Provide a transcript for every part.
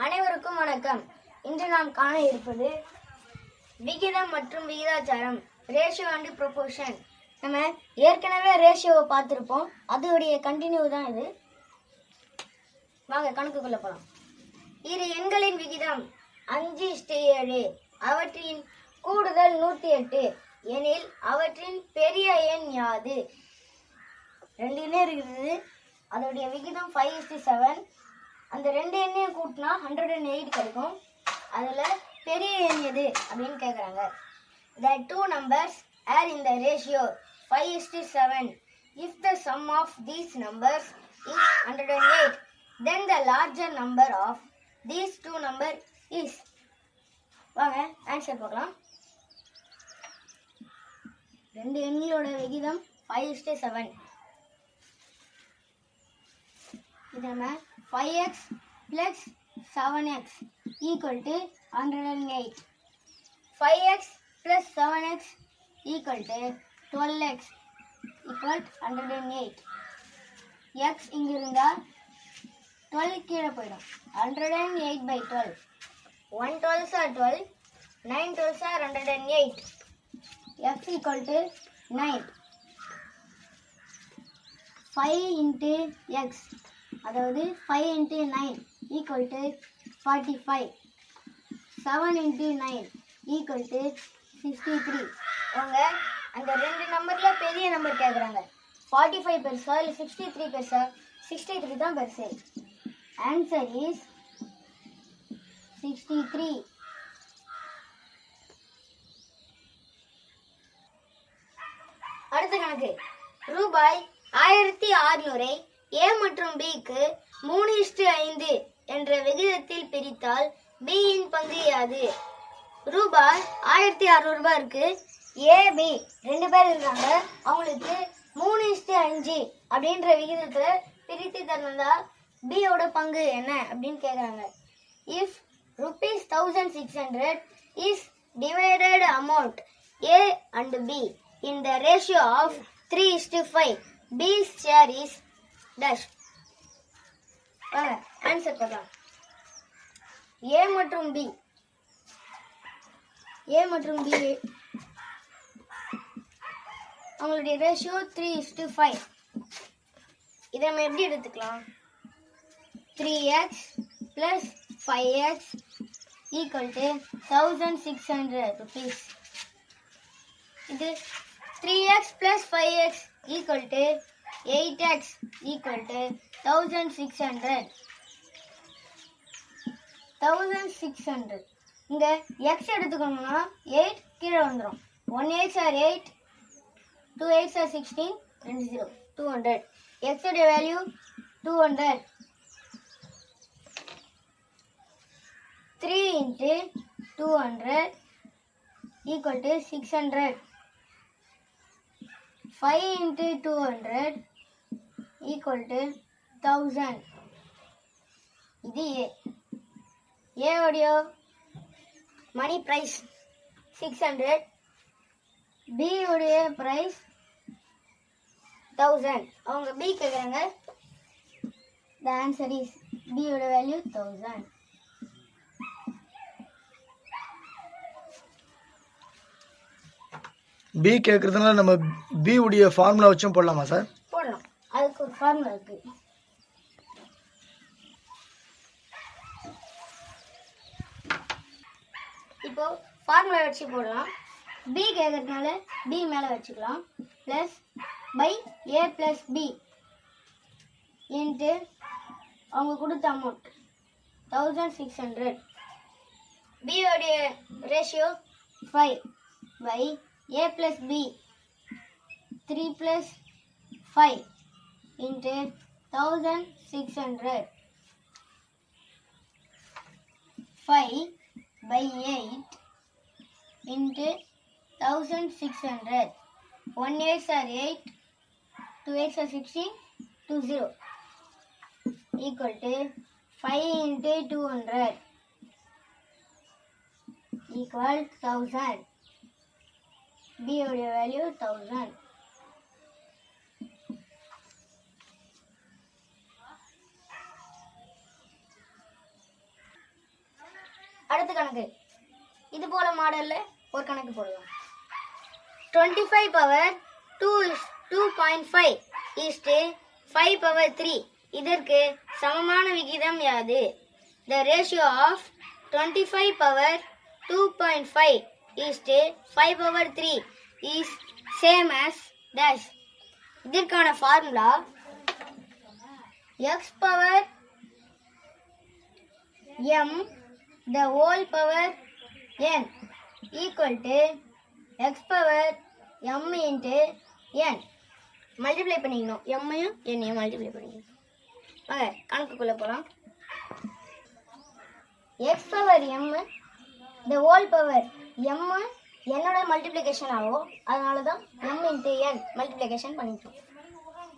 அனைவருக்கும் வணக்கம். இன்று நாம் காண இருப்பது விகிதம் மற்றும் விகிதாச்சாரம் ரேஷியோ அண்ட் ப்ரொபோர்ஷன் நம்ம ஏற்கனவே ரேஷியோவை பார்த்துருப்போம். அதோடைய கண்டினியூ தான் இது. வாங்க கணக்குக்குள்ள போகலாம் இரு எண்களின் விகிதம் அஞ்சு இஸ்டு ஏழு அவற்றின் கூடுதல் நூற்றி எட்டு. எனில் அவற்றின் பெரிய எண் யாது? ரெண்டுமே இருக்குது. அதோடைய விகிதம் ஃபைவ் இஸ்டி செவன் அந்த ரெண்டு எண்ணையும் கூட்டினா ஹண்ட்ரட் அண்ட் எயிட் கிடைக்கும். அதில் பெரிய எண் எது அப்படின்னு கேட்குறாங்க the two numbers are in the ratio five is to seven if the sum of these numbers is hundred and eight then the larger number of these two number is வாங்க answer பார்க்கலாம். ரெண்டு எண்களோட விகிதம் five is to seven இது நம்ம five x plus seven x equal to hundred and eight five x plus seven x equal to twelve x equal hundred and eight x இங்கே இருந்தால் twelve கீழே போயிடும். Hundred and eight by twelve one twelve are twelve nine twelve are hundred and eight x equal to nine five into x அதாவது five into nine equal to forty five seven into nine equal to sixty three அவங்க அந்த ரெண்டு நம்பரில் பெரிய number கேட்குறாங்க forty five பெருசா இல்லை sixty three பெருசா? சிக்ஸ்டி த்ரீ தான் பெருசு. ஆன்சர் இஸ் சிக்ஸ்டி த்ரீ அடுத்த கணக்கு. ரூபாய் ஆயிரத்தி அறுநூறை ஏ மற்றும் பிக்கு மூணு இஷ்டு ஐந்து என்ற விகிதத்தில் பிரித்தால் பியின் பங்கு யாது? ரூபாய் ஆயிரத்தி அறுநூறு ரூபாய் இருக்கு. ஏ பி ரெண்டு பேர் இருக்காங்க அவங்களுக்கு மூணு இஷ்டு அஞ்சு அப்படின்ற விகிதத்தில் பிரித்து தந்தா பியோட பங்கு என்ன அப்படின்னு கேட்குறாங்க if rupees thousand six hundred is divided amount A and B in the ratio of three is to five B share is dash வாங்க ஆன்சர் பார்க்கலாம். ஏ மற்றும் பி ஏ மற்றும் பி அவங்களுடைய ratio three is to five இதை நம்ம எப்படி எடுத்துக்கலாம்? Three x plus five x equal to thousand six hundred rupees இது three x plus five x equal to eight x equal to thousand six hundred thousand six hundred இங்கே X எடுத்துக்கணும்னா eight கீழே வந்துடும் one eight are eight two eight are sixteen ரெண்டு zero two hundred எக்ஸோடைய value two hundred three into two hundred equal to six hundred five into two hundred equal to thousand இது A ஏவுடைய money price six hundred B உடைய price thousand அவங்க B கேட்குறாங்க the answer is பியோட value thousand B கேட்குறதுனால நம்ம B உடைய formula வச்சும் போடலாமா சார் போடலாம். அதுக்கு ஒரு ஃபார்முலா இருக்கு. இப்போ ஃபார்முலா வச்சு போடலாம். பி கேட்கறதுனால பி மேலே வச்சுக்கலாம். Plus by A plus B into அவங்க கொடுத்த amount thousand six hundred பியோடைய ratio five by a plus b 3 plus 5 into 1600 5 by 8 into 1600 1 8s are 8 2 8s are 16 2 0 equal to 5 into 200 equal 1000 B உடைய value thousand அடுத்த கணக்கு. இது போல மாடலில் ஒரு கணக்கு போடலாம். Twenty five power two is two point five is to five power three இதற்கு சமமான விகிதம் யாது? The ratio of twenty five power two point five is to five power three is same as dash இதற்கான formula x power m the whole power n equal to x power m into n multiply பண்ணிக்கணும். எம்மையும் என்னையும் multiply பண்ணிக்கணும். வாங்க கணக்குக்குள்ளே போகலாம் x power m the whole power m என்னோட multiplication ஆகும் அதனால தான் எம் இன்ட்டு என் மல்டிப்ளிகேஷன் பண்ணிட்டோம்.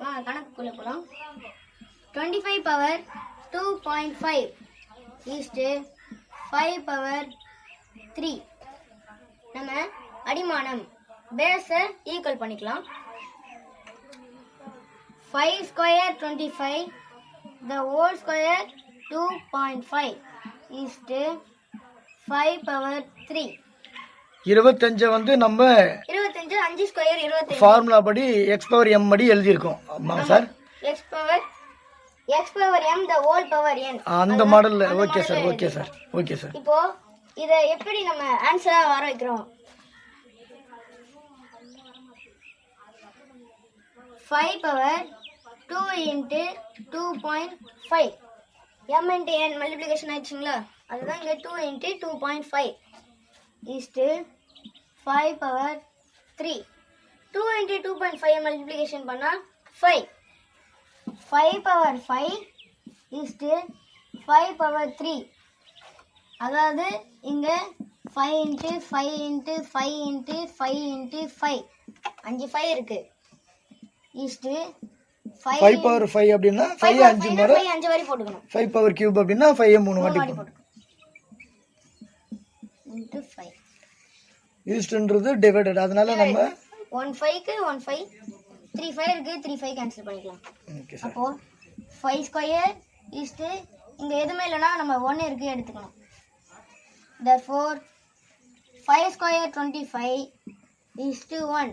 வாங்க கணக்குக்குள்ளே போகலாம் twenty five power two point five is to five power three நம்ம அடிமானம் பேஸை ஈக்குவல் பண்ணிக்கலாம். Five square twenty five the whole square two point five is to five power three இருபத்தஞ்சு வந்து நம்ம இருபத்தஞ்சு அஞ்சு ஸ்கொயர் இருபத்தஞ்சு. ஃபார்முலா படி எக்ஸ் பவர் எம் படி எழுதியிருக்கோம். ஆமாம் sir. X power x power m the whole power n அந்த மாடல்ல okay sir okay sir okay sir இப்போ இத எப்படி நம்ம ஆன்சரா வர வைக்கிறோம்? Five power two into 2.5 m into n multiplication ஆயிடுச்சுங்களா? அதுதான் இங்கே two into 2.5 is still 5 power 3. 2 into 2.5 multiplication பண்ணா 5. 5 power 5 is still 5 power 3. அதாவது இங்க 5 into 5 into 5 into 5 into 5. அஞ்சு 5 இருக்கு. is still five power five அப்படின்னா ஃபைவ் அஞ்சு முறை அஞ்சு வாரி போட்டுக்கணும் ஃபைவ் பவர் கியூப் அப்படின்னா ஃபைவ் மூணு வாட்டி போட்டுக்கணும் இன்ட்டு ஃபைவ் ஈஸ்ட்ன்றது டிவைடட் அதனால நம்ம ஒன் ஃபைவ்க்கு ஒன் ஃபைவ் த்ரீ ஃபைவ் இருக்கு த்ரீ ஃபைவ் கேன்சல் பண்ணிக்கலாம். ஓகே சார் அப்போ ஃபைவ் ஸ்கொயர் ஈஸ்ட்டு இங்கே எதுவுமே இல்லைன்னா நம்ம ஒன்று இருக்கு எடுத்துக்கணும். Therefore five square twenty five is to one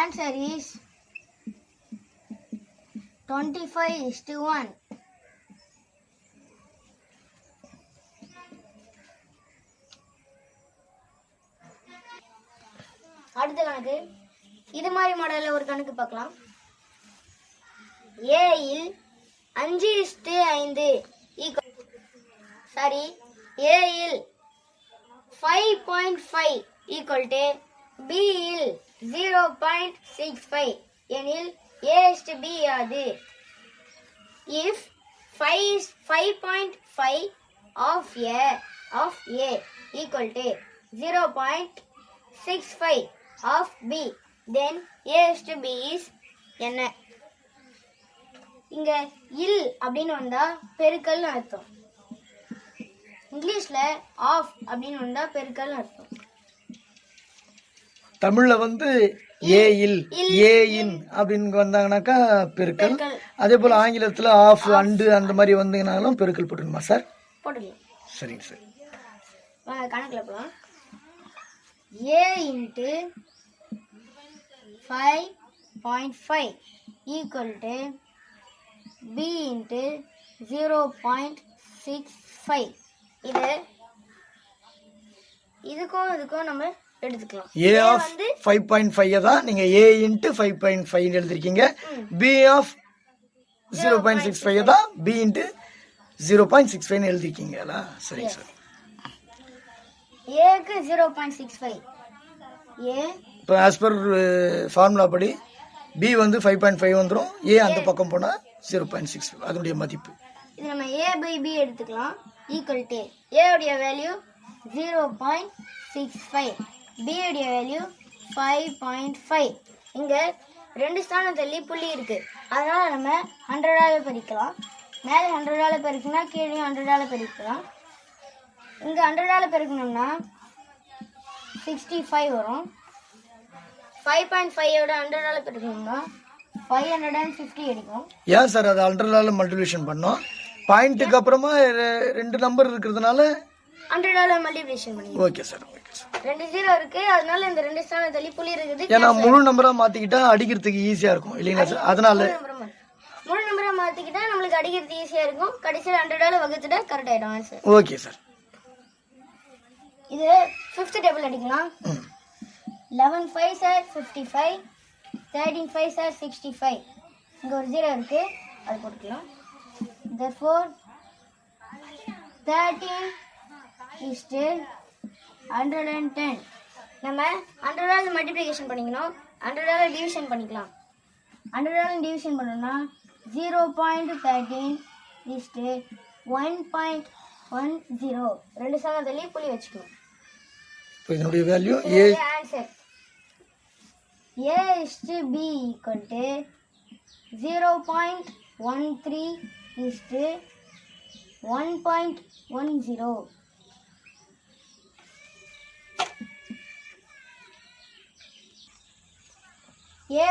answer is twenty five is to one அடுத்த கணக்கு. இது மாதிரி மாடலில் ஒரு கணக்கு பார்க்கலாம். ஏயில் அஞ்சு இஸ்டு ஐந்து sorry ஏயில் five point five equal to பியில் ஜீரோ பாயிண்ட் சிக்ஸ் ஃபைவ் எனில் ஏ இஸ்டு பி யாது? If five is five point five of A of A equal to zero point six five of B then A is to B is என்ன? இங்க இல் அப்படின்னு வந்தா பெருக்கல்னு அர்த்தம். இங்கிலீஷ்ல of அப்படின்னு வந்தா பெருக்கல்னு அர்த்தம். தமிழ்ல வந்து ஏ இல் ஏ இன் அப்படின்னு வந்தாங்கனாக்கா பெருக்கல். அதே போல ஆங்கிலத்துல ஆஃப் அண்டு அந்த மாதிரி வந்தீங்கனாலும் பெருக்கல் போட்டுக்கணுமா சார்? போட்டுக்கலாம். சரிங்க சார். கணக்கில் போகலாம் A into five point five equal to B into zero point six five இது இதுக்கும் இதுக்கும் நம்ம எடுத்துக்கலாம். A of five point five தான் நீங்க A into five point five எழுதிருக்கீங்க. B of zero point six five தான் B into zero point six five எழுதிருக்கீங்களா சரிங்க sir ஏக்கு zero point six five A இப்போ ஆஸ் பர் ஃபார்முலா படி B வந்து five point five வந்துடும் A அந்த பக்கம் போனால் ஜீரோ பாயிண்ட் சிக்ஸ் அதனுடைய மதிப்பு. இது நம்ம ஏ பை பி எடுத்துக்கலாம். ஈக்குவல் டு ஏ உடைய value zero point six five B உடைய வேல்யூ ஃபைவ் பாயிண்ட் ஃபைவ் இங்கே ரெண்டு ஸ்தானம் தள்ளி புள்ளி இருக்கு. அதனால நம்ம ஹண்ட்ரடால பெருக்கலாம். மேலே ஹண்ட்ரடால பெருக்குனா கீழே ஹண்ட்ரடால பெருக்கலாம். இங்கே ஹண்ட்ரடால பெருக்கணும்னா சிக்ஸ்டி ஃபைவ் வரும். ஃபைவ் பாயிண்ட் ஃபைவோட ஹண்ட்ரடால பெருக்கணும்னா ஃபைவ் ஹண்ட்ரட் அண்ட் ஃபிஃப்டி கிடைக்கும் ஏன் சார் அது அல்ட்ரலால மல்டிபிளேஷன் பண்ணோம்? பாயிண்ட்டுக்கு அப்புறமா ரெ- ரெண்டு நம்பர் இருக்கிறதுனால? ஹண்ட்ரடால மல்டிப்ளிகேஷன் பண்ணிக்கலாம் ஓகே சார் ஓகே சார் ரெண்டு ஜீரோ இருக்கு. அதனால இந்த ரெண்டு ஸ்தானம் தள்ளி புள்ளி இருக்குது. ஏன்னா முழு நம்பரா மாத்திக்கிட்டா அடிக்கிறதுக்கு ஈஸியா இருக்கும். இல்லைங்களா சார் அதனால முழு நம்பரை மா- முழு நம்பரை மாத்திக்கிட்டா நம்மளுக்கு அடிக்கிறது ஈஸியா இருக்கும். கடைசியில் ஹண்ட்ரடால வகுத்துட்டா கரெக்ட் ஆயிடும். ஆன்சர் ஓகே சார் இது ஃபிஃப்த் டேபிள் அடிக்கலாம். ம். Eleven five are fifty five thirteen five are sixty five இங்கே ஒரு ஜீரோ இருக்கு. அது போட்டுக்கலாம். Therefore thirteen is to hundred and ten நம்ம ஹண்ட்ரடால் மல்டிப்ளிகேஷன் பண்ணிக்கணும். ஹண்ட்ரடால் டிவிஷன் பண்ணிக்கலாம். ஹண்ட்ரடால் டிவிஷன் பண்ணோம்னா zero point thirteen is to one point one zero ரெண்டு சமம் தள்ளி புள்ளி வச்சுக்கணும். இப்போ இதனுடைய value A answer A is to B equal zero point one three is to one point one zero.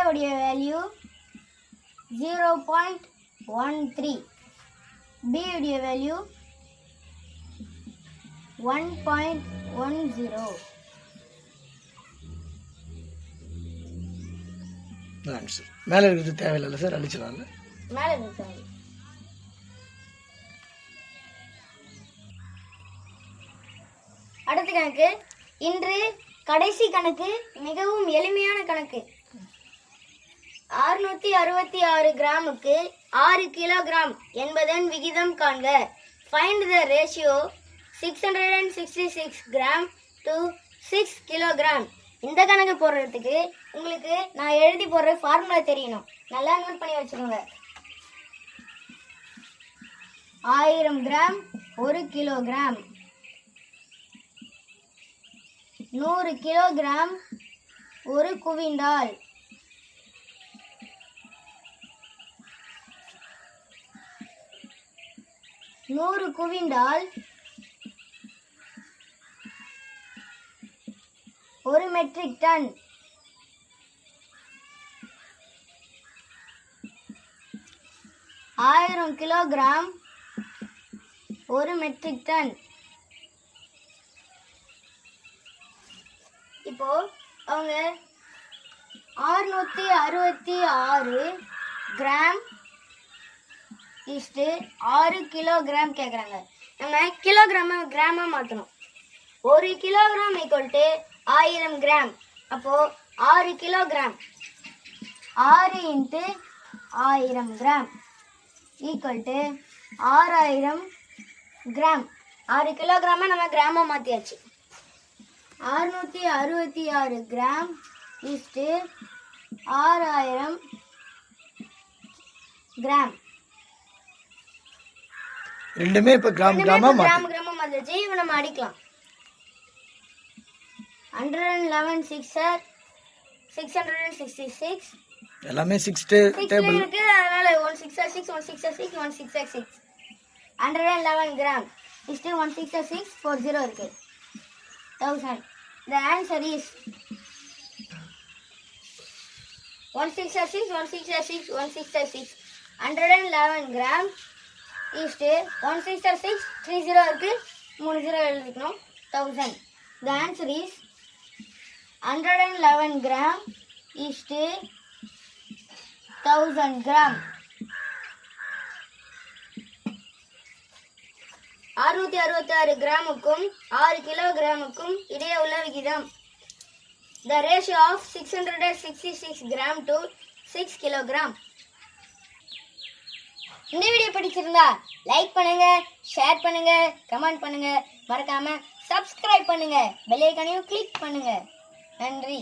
உடைய value zero point one three. B உடைய value one point one zero. Answer மேலே இருக்கிறது தேவையில்லை சார் அழிச்சிடலாம்ல மேலே அடுத்த கணக்கு. இன்று கடைசி கணக்கு மிகவும் எளிமையான கணக்கு. அறுநூத்தி அறுபத்தி ஆறு கிராமுக்கு ஆறு கிலோகிராம் என்பதன் விகிதம் காண்க. Find the ratio six hundred and sixty six gram to six kilogram இந்த கணக்கு போடுறதுக்கு உங்களுக்கு நான் எழுதி போடுற ஃபார்முலா தெரியணும். நல்லா நோட் பண்ணி வச்சுக்கோங்க. ஆயிரம் கிராம் ஒரு கிலோகிராம். நூறு கிலோகிராம் ஒரு குவிண்டால். நூறு குவிண்டால் ஒரு மெட்ரிக் டன் ஆயிரம் கிலோகிராம் ஒரு மெட்ரிக் டன் இப்போ அவங்க ஆறுநூத்தி அறுபத்தி ஆறு கிராம் இஸ்ட்டு ஆறு கிலோகிராம் கேட்குறாங்க நம்ம கிலோகிராம கிராமா மாற்றணும் ஒரு கிலோகிராம் ஈக்குவல் டு ஆயிரம் கிராம். அப்போ ஆறு கிலோகிராம். ஆறு இன்ட்டு ஆயிரம் கிராம். ஈக்குவல் டு ஆறாயிரம் கிராம். ஆறு கிலோகிராமை நம்ம கிராமா மாற்றியாச்சு அறுநூற்றி அறுபத்தி ஆறு கிராம் இஸ்டு ஆறாயிரம் கிராம். ரெண்டுமே இப்போ கிராம் கிராமா மாற்றி கிராம் கிராமா மாற்றியாச்சு இப்போ நம்ம அடிக்கலாம். Hundred and eleven six are six hundred and sixty six எல்லாமே சிக்ஸ் டேபிள் இருக்கு அதனால one six are six one six are six one six are six hundred and eleven gram is to one six are six four zero இருக்கு. Thousand the answer is one six are six one six are six one six are six hundred and eleven gram is to one six are six three zero இருக்கு. மூணு zero எழுதிக்கணும். Thousand the answer is hundred and eleven gram is to thousand gram அறுநூத்தி அறுபத்தி ஆறு கிராமுக்கும் ஆறு கிலோகிராமுக்கும் இடையே உள்ள விகிதம். The ratio of six hundred sixty six gram to six kilogram இந்த வீடியோ பிடிச்சிருந்தா லைக் பண்ணுங்க ஷேர் பண்ணுங்க கமெண்ட் பண்ணுங்க. மறக்காம சப்ஸ்கிரைப் பண்ணுங்க. பெல் ஐக்கானையும் கிளிக் பண்ணுங்க. நன்றி